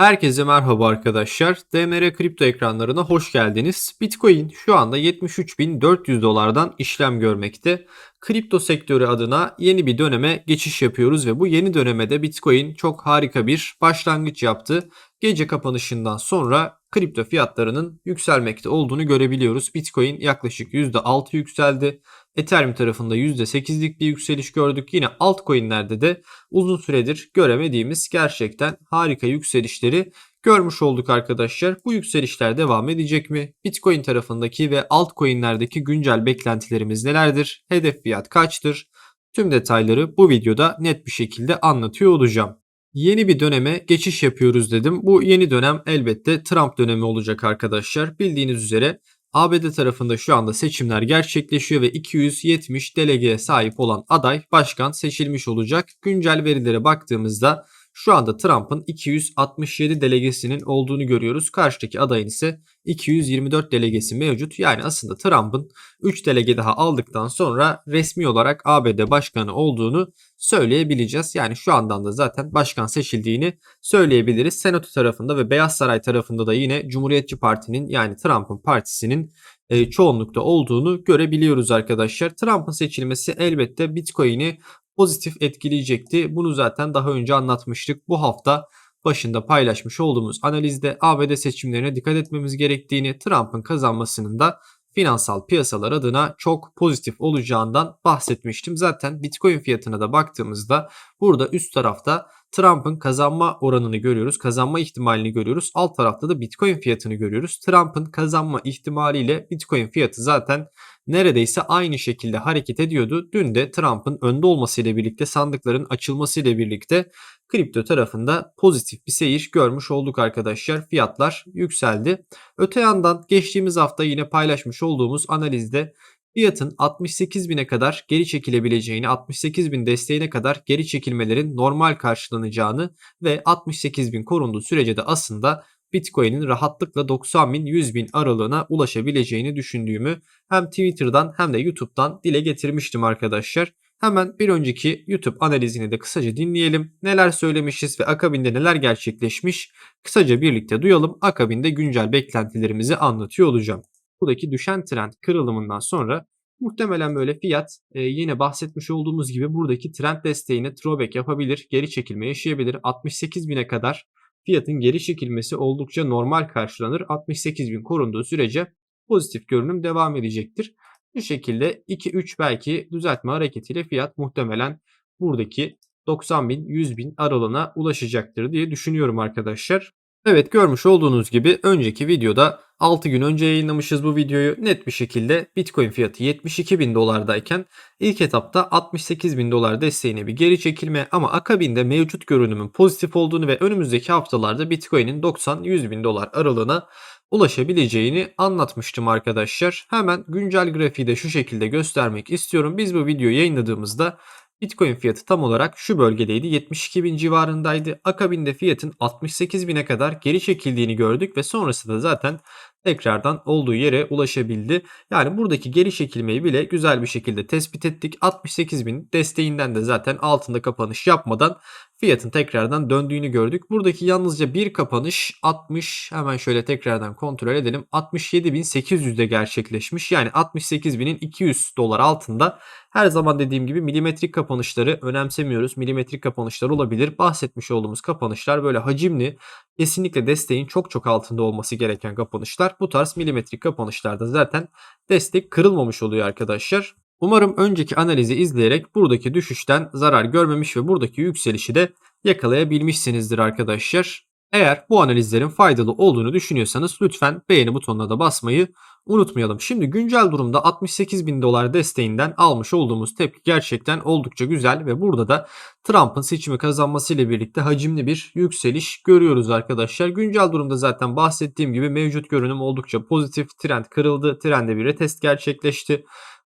Herkese merhaba arkadaşlar. DMR kripto ekranlarına hoş geldiniz. Bitcoin şu anda 73.400 dolardan işlem görmekte. Kripto sektörü adına yeni bir döneme geçiş yapıyoruz ve bu yeni dönemede Bitcoin çok harika bir başlangıç yaptı. Gece kapanışından sonra kripto fiyatlarının yükselmekte olduğunu görebiliyoruz. Bitcoin yaklaşık %6 yükseldi. Ethereum tarafında %8'lik bir yükseliş gördük. Yine altcoin'lerde de uzun süredir göremediğimiz gerçekten harika yükselişleri görmüş olduk arkadaşlar. Bu yükselişler devam edecek mi? Bitcoin tarafındaki ve altcoin'lerdeki güncel beklentilerimiz nelerdir? Hedef fiyat kaçtır? Tüm detayları bu videoda net bir şekilde anlatıyor olacağım. Yeni bir döneme geçiş yapıyoruz dedim. Bu yeni dönem elbette Trump dönemi olacak arkadaşlar. Bildiğiniz üzere ABD tarafında şu anda seçimler gerçekleşiyor ve 270 delegeye sahip olan aday başkan seçilmiş olacak. Güncel verilere baktığımızda şu anda Trump'ın 267 delegesinin olduğunu görüyoruz. Karşıdaki adayın ise 224 delegesi mevcut. Yani aslında Trump'ın 3 delege daha aldıktan sonra resmi olarak ABD başkanı olduğunu söyleyebileceğiz. Yani şu andan da zaten başkan seçildiğini söyleyebiliriz. Senato tarafında ve Beyaz Saray tarafında da yine Cumhuriyetçi Parti'nin yani Trump'ın partisinin e, çoğunlukta olduğunu görebiliyoruz arkadaşlar. Trump'ın seçilmesi elbette Bitcoin'i pozitif etkileyecekti. Bunu zaten daha önce anlatmıştık. Bu hafta başında paylaşmış olduğumuz analizde ABD seçimlerine dikkat etmemiz gerektiğini, Trump'ın kazanmasının da finansal piyasalar adına çok pozitif olacağından bahsetmiştim. Zaten Bitcoin fiyatına da baktığımızda burada üst tarafta Trump'ın kazanma oranını görüyoruz. Kazanma ihtimalini görüyoruz. Alt tarafta da Bitcoin fiyatını görüyoruz. Trump'ın kazanma ihtimaliyle Bitcoin fiyatı zaten neredeyse aynı şekilde hareket ediyordu. Dün de Trump'ın önde olmasıyla birlikte sandıkların açılmasıyla birlikte kripto tarafında pozitif bir seyir görmüş olduk arkadaşlar. Fiyatlar yükseldi. Öte yandan geçtiğimiz hafta yine paylaşmış olduğumuz analizde fiyatın 68 bine kadar geri çekilebileceğini, 68 bin desteğine kadar geri çekilmelerin normal karşılanacağını ve 68 bin korunduğu sürece de aslında Bitcoin'in rahatlıkla 90 bin 100 bin aralığına ulaşabileceğini düşündüğümü hem Twitter'dan hem de YouTube'dan dile getirmiştim arkadaşlar. Hemen bir önceki YouTube analizini de kısaca dinleyelim. Neler söylemişiz ve akabinde neler gerçekleşmiş kısaca birlikte duyalım. Akabinde güncel beklentilerimizi anlatıyor olacağım. Buradaki düşen trend kırılımından sonra muhtemelen böyle fiyat e, yine bahsetmiş olduğumuz gibi buradaki trend desteğine throwback yapabilir, geri çekilme yaşayabilir. 68 bine kadar fiyatın geri çekilmesi oldukça normal karşılanır. 68 bin korunduğu sürece pozitif görünüm devam edecektir. Bu şekilde 2-3 belki düzeltme hareketiyle fiyat muhtemelen buradaki 90 bin 100 bin aralığına ulaşacaktır diye düşünüyorum arkadaşlar. Evet görmüş olduğunuz gibi önceki videoda 6 gün önce yayınlamışız bu videoyu. Net bir şekilde Bitcoin fiyatı 72 bin dolardayken ilk etapta 68 bin dolar desteğine bir geri çekilme ama akabinde mevcut görünümün pozitif olduğunu ve önümüzdeki haftalarda Bitcoin'in 90-100 bin dolar aralığına ulaşabileceğini anlatmıştım arkadaşlar. Hemen güncel grafiği de şu şekilde göstermek istiyorum. Biz bu videoyu yayınladığımızda Bitcoin fiyatı tam olarak şu bölgedeydi. 72 bin civarındaydı. Akabinde fiyatın 68 bine kadar geri çekildiğini gördük ve sonrasında zaten tekrardan olduğu yere ulaşabildi. Yani buradaki geri çekilmeyi bile güzel bir şekilde tespit ettik. 68 bin desteğinden de zaten altında kapanış yapmadan fiyatın tekrardan döndüğünü gördük. Buradaki yalnızca bir kapanış 60 hemen şöyle tekrardan kontrol edelim. 67.800'de gerçekleşmiş. Yani 68.200 dolar altında her zaman dediğim gibi milimetrik kapanışları önemsemiyoruz. Milimetrik kapanışlar olabilir. Bahsetmiş olduğumuz kapanışlar böyle hacimli kesinlikle desteğin çok çok altında olması gereken kapanışlar. Bu tarz milimetrik kapanışlarda zaten destek kırılmamış oluyor arkadaşlar. Umarım önceki analizi izleyerek buradaki düşüşten zarar görmemiş ve buradaki yükselişi de yakalayabilmişsinizdir arkadaşlar. Eğer bu analizlerin faydalı olduğunu düşünüyorsanız lütfen beğeni butonuna da basmayı unutmayalım. Şimdi güncel durumda 68 bin dolar desteğinden almış olduğumuz tepki gerçekten oldukça güzel ve burada da Trump'ın seçimi kazanmasıyla birlikte hacimli bir yükseliş görüyoruz arkadaşlar. Güncel durumda zaten bahsettiğim gibi mevcut görünüm oldukça pozitif. Trend kırıldı. Trende bir retest gerçekleşti.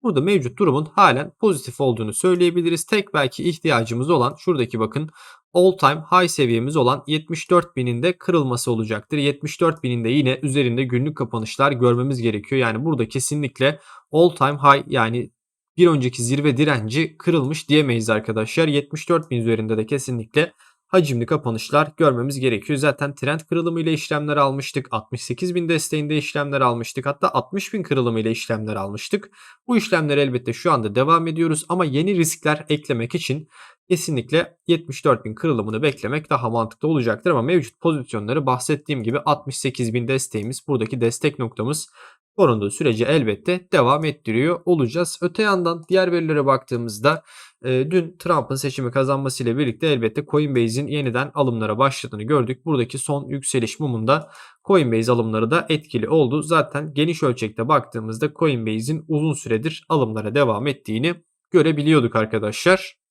Burada mevcut durumun halen pozitif olduğunu söyleyebiliriz. Tek belki ihtiyacımız olan şuradaki bakın all time high seviyemiz olan 74.000'in de kırılması olacaktır. 74.000'in de yine üzerinde günlük kapanışlar görmemiz gerekiyor. Yani burada kesinlikle all time high yani bir önceki zirve direnci kırılmış diyemeyiz arkadaşlar. 74.000 üzerinde de kesinlikle hacimli kapanışlar görmemiz gerekiyor. Zaten trend kırılımı ile işlemler almıştık. 68 bin desteğinde işlemler almıştık. Hatta 60 bin kırılımı ile işlemler almıştık. Bu işlemler elbette şu anda devam ediyoruz ama yeni riskler eklemek için kesinlikle 74 bin kırılımını beklemek daha mantıklı olacaktır ama mevcut pozisyonları bahsettiğim gibi 68 bin desteğimiz buradaki destek noktamız korunduğu sürece elbette devam ettiriyor olacağız. Öte yandan diğer verilere baktığımızda e, dün Trump'ın seçimi kazanmasıyla birlikte elbette Coinbase'in yeniden alımlara başladığını gördük. Buradaki son yükseliş mumunda Coinbase alımları da etkili oldu. Zaten geniş ölçekte baktığımızda Coinbase'in uzun süredir alımlara devam ettiğini görebiliyorduk arkadaşlar.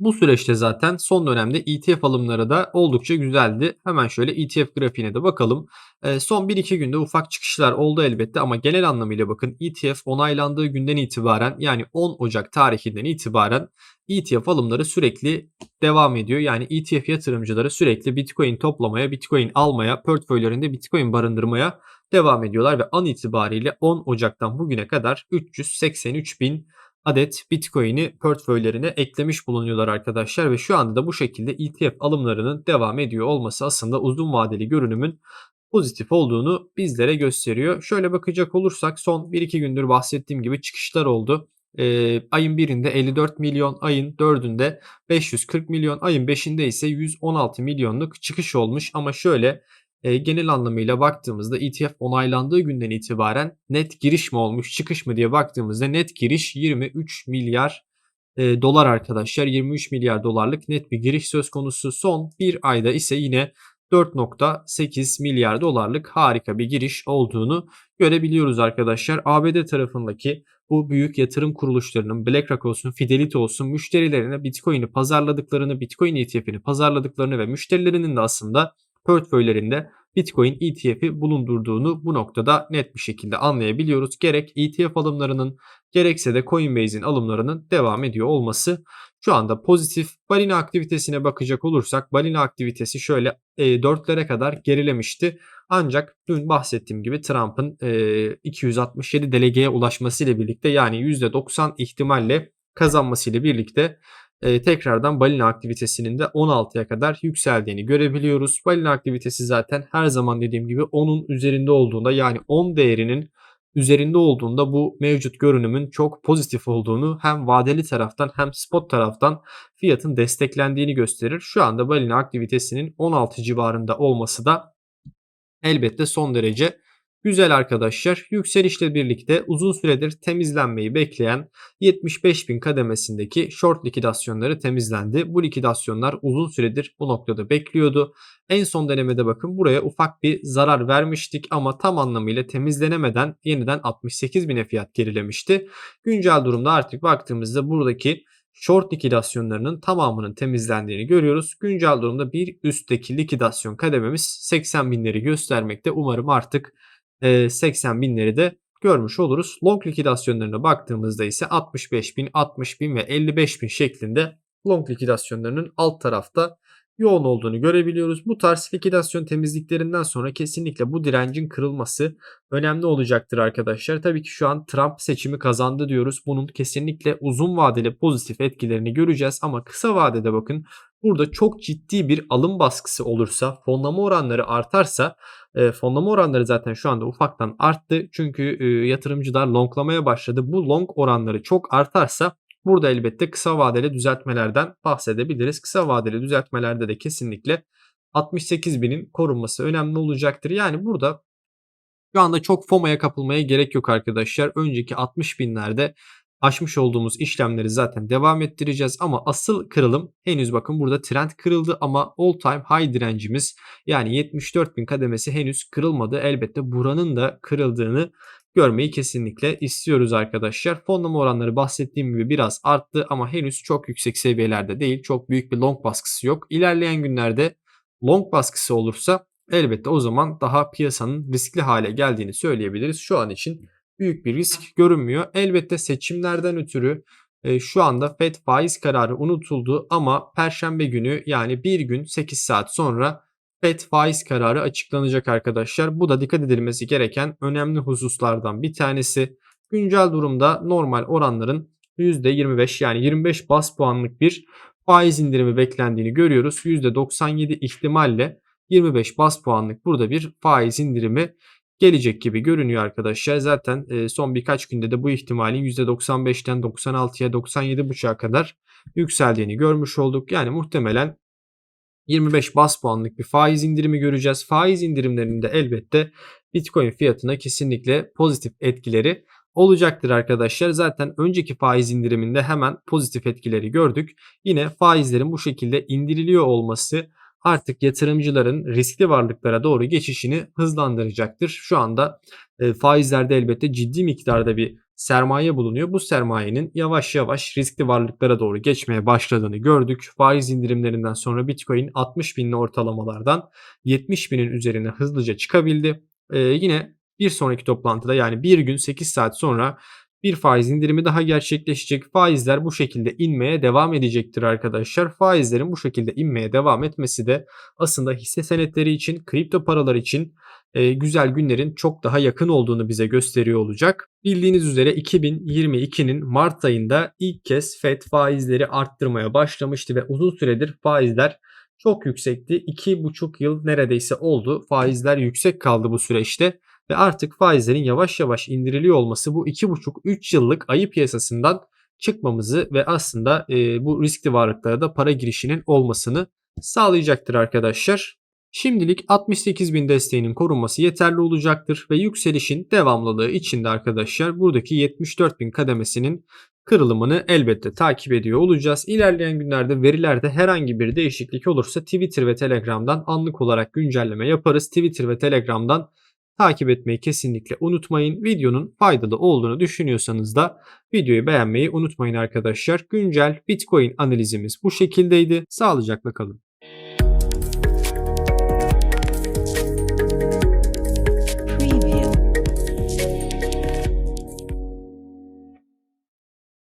Bu süreçte zaten son dönemde ETF alımları da oldukça güzeldi. Hemen şöyle ETF grafiğine de bakalım. E, son 1-2 günde ufak çıkışlar oldu elbette ama genel anlamıyla bakın ETF onaylandığı günden itibaren yani 10 Ocak tarihinden itibaren ETF alımları sürekli devam ediyor. Yani ETF yatırımcıları sürekli Bitcoin toplamaya, Bitcoin almaya, portföylerinde Bitcoin barındırmaya devam ediyorlar ve an itibariyle 10 Ocak'tan bugüne kadar 383 bin adet Bitcoin'i portföylerine eklemiş bulunuyorlar arkadaşlar ve şu anda da bu şekilde ETF alımlarının devam ediyor olması aslında uzun vadeli görünümün pozitif olduğunu bizlere gösteriyor. Şöyle bakacak olursak son 1-2 gündür bahsettiğim gibi çıkışlar oldu. Ee, ayın birinde 54 milyon, ayın 4'ünde 540 milyon, ayın 5'inde ise 116 milyonluk çıkış olmuş. Ama şöyle e, genel anlamıyla baktığımızda ETF onaylandığı günden itibaren net giriş mi olmuş çıkış mı diye baktığımızda net giriş 23 milyar e, dolar arkadaşlar. 23 milyar dolarlık net bir giriş söz konusu. Son bir ayda ise yine 4.8 milyar dolarlık harika bir giriş olduğunu görebiliyoruz arkadaşlar. ABD tarafındaki bu büyük yatırım kuruluşlarının BlackRock olsun, Fidelity olsun müşterilerine Bitcoin'i pazarladıklarını, Bitcoin ETF'ini pazarladıklarını ve müşterilerinin de aslında portföylerinde Bitcoin ETF'i bulundurduğunu bu noktada net bir şekilde anlayabiliyoruz. Gerek ETF alımlarının gerekse de Coinbase'in alımlarının devam ediyor olması şu anda pozitif. Balina aktivitesine bakacak olursak balina aktivitesi şöyle e, 4'lere kadar gerilemişti. Ancak dün bahsettiğim gibi Trump'ın e, 267 delegeye ulaşmasıyla birlikte yani %90 ihtimalle kazanmasıyla birlikte e, tekrardan balina aktivitesinin de 16'ya kadar yükseldiğini görebiliyoruz. Balina aktivitesi zaten her zaman dediğim gibi 10'un üzerinde olduğunda yani 10 değerinin üzerinde olduğunda bu mevcut görünümün çok pozitif olduğunu hem vadeli taraftan hem spot taraftan fiyatın desteklendiğini gösterir. Şu anda balina aktivitesinin 16 civarında olması da elbette son derece Güzel arkadaşlar yükselişle birlikte uzun süredir temizlenmeyi bekleyen 75.000 kademesindeki short likidasyonları temizlendi. Bu likidasyonlar uzun süredir bu noktada bekliyordu. En son denemede bakın buraya ufak bir zarar vermiştik ama tam anlamıyla temizlenemeden yeniden 68.000'e fiyat gerilemişti. Güncel durumda artık baktığımızda buradaki short likidasyonlarının tamamının temizlendiğini görüyoruz. Güncel durumda bir üstteki likidasyon kadememiz 80 binleri göstermekte. Umarım artık 80 binleri de görmüş oluruz. Long likidasyonlarına baktığımızda ise 65 bin, 60 bin ve 55 bin şeklinde long likidasyonlarının alt tarafta yoğun olduğunu görebiliyoruz. Bu tarz likidasyon temizliklerinden sonra kesinlikle bu direncin kırılması önemli olacaktır arkadaşlar. Tabii ki şu an Trump seçimi kazandı diyoruz. Bunun kesinlikle uzun vadeli pozitif etkilerini göreceğiz ama kısa vadede bakın burada çok ciddi bir alım baskısı olursa, fonlama oranları artarsa e, fonlama oranları zaten şu anda ufaktan arttı. Çünkü e, yatırımcılar longlamaya başladı. Bu long oranları çok artarsa burada elbette kısa vadeli düzeltmelerden bahsedebiliriz. Kısa vadeli düzeltmelerde de kesinlikle 68 binin korunması önemli olacaktır. Yani burada şu anda çok FOMO'ya kapılmaya gerek yok arkadaşlar. Önceki 60 binlerde aşmış olduğumuz işlemleri zaten devam ettireceğiz ama asıl kırılım henüz bakın burada trend kırıldı ama all time high direncimiz yani 74.000 kademesi henüz kırılmadı. Elbette buranın da kırıldığını görmeyi kesinlikle istiyoruz arkadaşlar. Fonlama oranları bahsettiğim gibi biraz arttı ama henüz çok yüksek seviyelerde değil. Çok büyük bir long baskısı yok. İlerleyen günlerde long baskısı olursa elbette o zaman daha piyasanın riskli hale geldiğini söyleyebiliriz. Şu an için büyük bir risk görünmüyor. Elbette seçimlerden ötürü e, şu anda FED faiz kararı unutuldu ama perşembe günü yani bir gün 8 saat sonra FED faiz kararı açıklanacak arkadaşlar. Bu da dikkat edilmesi gereken önemli hususlardan bir tanesi. Güncel durumda normal oranların %25 yani 25 bas puanlık bir faiz indirimi beklendiğini görüyoruz. %97 ihtimalle 25 bas puanlık burada bir faiz indirimi gelecek gibi görünüyor arkadaşlar. Zaten e, son birkaç günde de bu ihtimalin %95'ten 96'ya 97.5'a kadar yükseldiğini görmüş olduk. Yani muhtemelen 25 bas puanlık bir faiz indirimi göreceğiz. Faiz indirimlerinde elbette Bitcoin fiyatına kesinlikle pozitif etkileri olacaktır arkadaşlar. Zaten önceki faiz indiriminde hemen pozitif etkileri gördük. Yine faizlerin bu şekilde indiriliyor olması artık yatırımcıların riskli varlıklara doğru geçişini hızlandıracaktır. Şu anda e, faizlerde elbette ciddi miktarda bir sermaye bulunuyor. Bu sermayenin yavaş yavaş riskli varlıklara doğru geçmeye başladığını gördük. Faiz indirimlerinden sonra Bitcoin 60 binli ortalamalardan 70 binin üzerine hızlıca çıkabildi. Ee, yine bir sonraki toplantıda yani bir gün 8 saat sonra bir faiz indirimi daha gerçekleşecek. Faizler bu şekilde inmeye devam edecektir arkadaşlar. Faizlerin bu şekilde inmeye devam etmesi de aslında hisse senetleri için, kripto paralar için e, güzel günlerin çok daha yakın olduğunu bize gösteriyor olacak. Bildiğiniz üzere 2022'nin Mart ayında ilk kez FED faizleri arttırmaya başlamıştı ve uzun süredir faizler çok yüksekti. 2,5 yıl neredeyse oldu. Faizler yüksek kaldı bu süreçte ve artık faizlerin yavaş yavaş indiriliyor olması bu 2,5-3 yıllık ayı piyasasından çıkmamızı ve aslında e, bu riskli varlıklara da para girişinin olmasını sağlayacaktır arkadaşlar. Şimdilik 68.000 desteğinin korunması yeterli olacaktır ve yükselişin devamlılığı için de arkadaşlar buradaki 74.000 kademesinin kırılımını elbette takip ediyor olacağız. İlerleyen günlerde verilerde herhangi bir değişiklik olursa Twitter ve Telegram'dan anlık olarak güncelleme yaparız. Twitter ve Telegram'dan takip etmeyi kesinlikle unutmayın. Videonun faydalı olduğunu düşünüyorsanız da videoyu beğenmeyi unutmayın arkadaşlar. Güncel Bitcoin analizimiz bu şekildeydi. Sağlıcakla kalın.